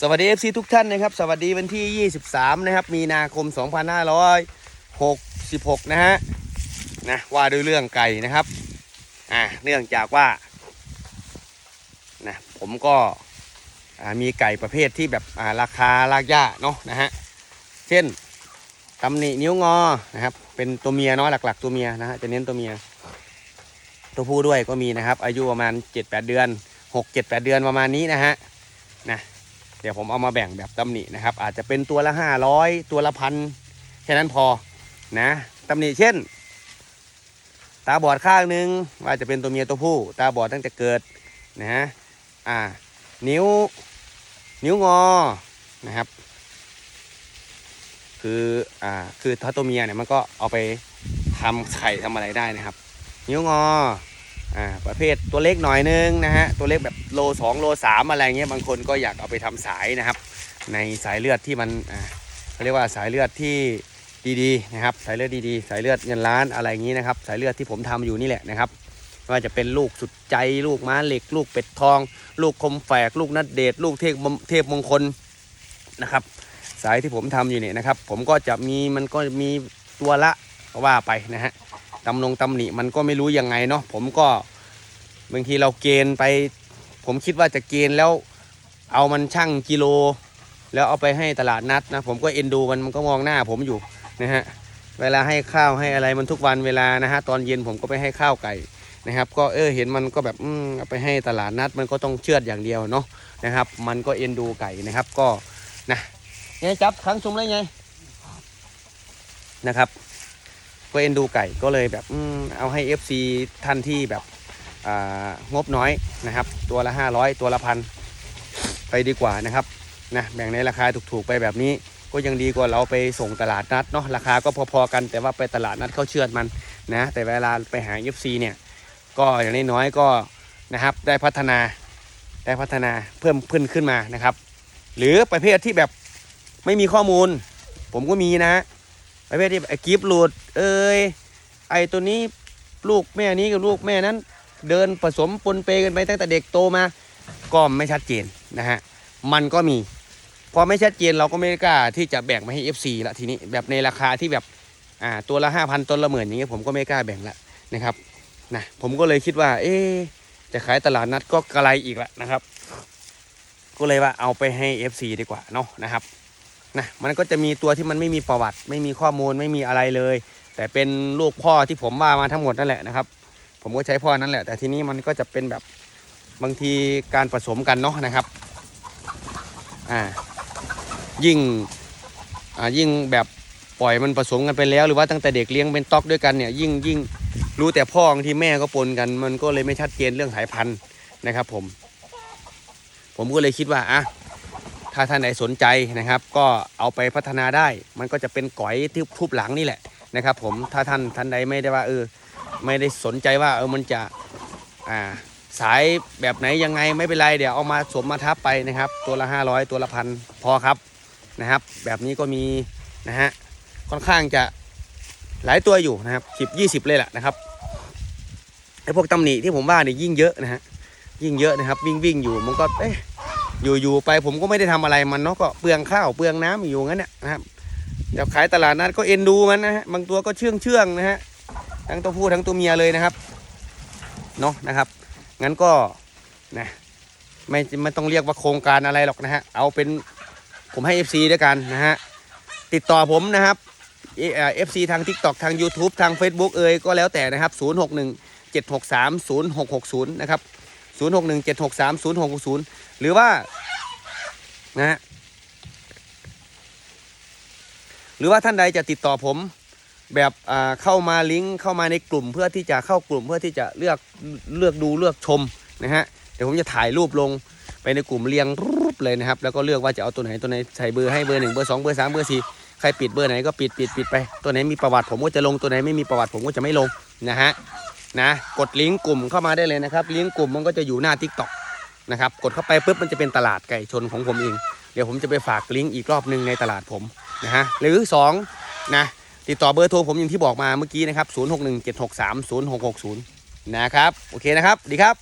สวัสดี FC ทุกท่านนะครับ สวัสดีวันที่ 23 นะครับ มีนาคม 2566 นะฮะนะว่าด้วยเรื่องไก่นะครับอ่าเนื่องจากว่านะผมก็อ่ามีไก่ประเภทที่แบบอ่าราคาลากย่าเนาะนะฮะเช่นตำหนินิ้วงอนะครับเป็นตัวเมียเนาะหลัก ๆ ตัวเมียนะฮะจะเน้นตัวเมีย ตัวผู้ด้วยก็มีนะครับ อายุประมาณ 7-8 เดือน 6-7-8 เดือนประมาณนี้นะฮะนะ เดี๋ยวผมเอามาแบ่งแบบตำหนินะครับ อาจจะเป็นตัวละห้าร้อยตัวละพันแค่นั้นพอนะตำหนิเช่น ตาบอดข้างหนึ่งว่าจะเป็นตัวเมียตัวผู้ ตาบอดตั้งแต่เกิดนะฮะอ่า นิ้ว นิ้วงอนะครับ คืออ่าคือถ้าตัวเมียเนี่ยมันก็เอาไปทำไข่ทำอะไรได้นะครับ นิ้วงอ อ่าประเภทตัวเล็กหน่อยนึงนะฮะตัวเล็กแบบโลสองโลสามอะไรเงี้ยบางคนก็อยากเอาไปทำสายนะครับ ในสายเลือดที่มันอ่าเขาเรียกว่าสายเลือดที่ดีๆนะครับสายเลือดดีๆ สายเลือดเงินล้านอะไรอย่างนี้นะครับ สายเลือดที่ผมทำอยู่นี่แหละนะครับไม่ว่าจะเป็นลูกสุดใจลูกม้าเหล็ก ลูกเป็ดทอง ลูกคมแฝก ลูกนัดเดชลูกเทพเทพมงคลนะครับ สายที่ผมทำอยู่เนี่ยนะครับ ผมก็จะมีมันก็มีตัวละว่าไปนะฮะตำลงตำหนิมันก็ไม่รู้ยังไงเนาะผมก็ บางทีเราเกณฑ์ไป ผมคิดว่าจะเกณฑ์แล้ว เอามันชั่งกิโล แล้วเอาไปให้ตลาดนัดนะ ผมก็เอ็นดูมันมันก็มองหน้าผมอยู่นะฮะเวลาให้ข้าวให้อะไรมันทุกวันเวลานะฮะตอนเย็นผมก็ไปให้ข้าวไก่นะครับ ก็เออเห็นมันก็แบบอืมเอาไปให้ตลาดนัดมันก็ต้องเชือดอย่างเดียวเนาะนะครับ มันก็เอ็นดูไก่นะครับ ก็นะไงจับครั้งซุมเลยไงนะครับ ก็เอ็นดูไก่ก็เลยแบบอมเอาให้ FC ท่านที่แบบ งบน้อยนะครับ ตัวละ 500 ตัวละพันไปดีกว่านะครับนะแบ่งในราคาถูกๆไปแบบนี้ ก็ยังดีกว่าเราไปส่งตลาดนัดเนาะราคาก็พอๆกัน แต่ว่าไปตลาดนัดเขาเชือดมันนะแต่เวลาไปหา FC เนี่ยก็อย่างน้อยๆก็นะครับได้พัฒนาได้พัฒนาเพิ่มขึ้นขึ้นมานะครับ หรือประเภทที่แบบไม่มีข้อมูล ผมก็มีนะประเภทที่ไอ้กิฟหลุดเอ้ยไอ้ตัวนี้ลูกแม่นี้กับลูกแม่นั้น เดินผสมปนเปกันไปตั้งแต่เด็กโตมา ก็ไม่ชัดเจนนะฮะ มันก็มี พอไม่ชัดเจนเราก็ไม่กล้าที่จะแบ่งมาให้ FC ละทีนี้แบบในราคาที่แบบอ่าตัวละห้าพันตัวละหมื่นอย่างเงี้ยผมก็ไม่กล้าแบ่งละนะครับนะผมก็เลยคิดว่า เอ๊จะขายตลาดนัดก็กระไรอีกละนะครับ ก็เลยว่าเอาไปให้ FC ดีกว่าเนาะนะครับนะมันก็จะมีตัวที่มันไม่มีประวัติ ไม่มีข้อมูลไม่มีอะไรเลย แต่เป็นลูกพ่อที่ผมว่ามาทั้งหมดนั่นแหละนะครับ ผมก็ใช้พ่อนั่นแหละ แต่ทีนี้มันก็จะเป็นแบบบางทีการผสมกันเนาะนะครับอ่ายิ่งอ่ายิ่งแบบปล่อยมันผสมกันไปแล้ว หรือว่าตั้งแต่เด็กเลี้ยงเป็นต๊อกด้วยกันเนี่ยยิ่งยิ่งรู้แต่พ่อบางทีแม่ก็ปนกัน มันก็เลยไม่ชัดเจนเรื่องสายพันธุ์นะครับผม ผมก็เลยคิดว่าอะถ้าท่านไหนสนใจนะครับ ก็เอาไปพัฒนาได้ มันก็จะเป็นก๋อยที่ทุบหลังนี่แหละนะครับ ผมถ้าท่านท่านใดไม่ได้ว่าเออ ไม่ได้สนใจว่าเออมันจะอ่าสายแบบไหนยังไงไม่เป็นไรเดี๋ยวเอามาสวมมาทับไปนะครับ ตัวละ 500 ตัวละพันพอครับนะครับ แบบนี้ก็มีนะฮะค่อนข้างจะหลายตัวอยู่นะครับสิบยี่สิบเลยแหละนะครับไอ้พวกตำหนิที่ผมว่าเนี่ยยิ่งเยอะนะฮะยิ่งเยอะนะครับ วิ่งวิ่งอยู่มันก็เอ๊ะอยู่ๆไปผมก็ไม่ได้ทำอะไรมันเนาะก็เปลืองข้าวเปลืองน้ำอยู่งั้นเนี่ยนะครับเดี๋ยวขายตลาดนัดก็เอ็นดูมันนะฮะบางตัวก็เชื่องเชื่องนะฮะ ทั้งตัวผู้ทั้งตัวเมียเลยนะครับเนาะนะครับ งั้นก็นะไม่ไม่ต้องเรียกว่าโครงการอะไรหรอกนะฮะเอาเป็นผมให้ FC ด้วยกันนะฮะติดต่อผมนะครับเอฟซีทาง TikTok ทาง YouTube ทาง Facebook เอ่ยก็แล้วแต่นะครับ 061 763 0660 นะครับ 061 763 0660 หรือว่านะฮะหรือว่าท่านใดจะติดต่อผม แบบเข้ามาลิงก์เข้ามาในกลุ่มเพื่อที่จะเข้ากลุ่มเพื่อที่จะเลือกเลือกดูเลือกชมนะฮะเดี๋ยวผมจะถ่ายรูปลงไปในกลุ่มเรียงรูปเลยนะครับ แล้วก็เลือกว่าจะเอาตัวไหนตัวไหนใส่เบอร์ให้เบอร์หนึ่งเบอร์สองเบอร์สามเบอร์สี่ใครปิดเบอร์ไหนก็ปิดปิดปิดไปตัวไหนมีประวัติผมก็จะลงตัวไหนไม่มีประวัติผมก็จะไม่ลงนะฮะนะกดลิงก์กลุ่มเข้ามาได้เลยนะครับลิงก์กลุ่มมันก็จะอยู่หน้าทิกตอกนะครับกดเข้าไปปุ๊บมันจะเป็นตลาดไก่ชนของผมเอง เดี๋ยวผมจะไปฝากลิงก์อีกรอบหนึ่งในตลาดผมนะฮะหรือ2นะ ติดต่อเบอร์โทรผมอย่างที่บอกมาเมื่อกี้นะครับ 0617630660 นะครับ โอเคนะครับ ดีครับ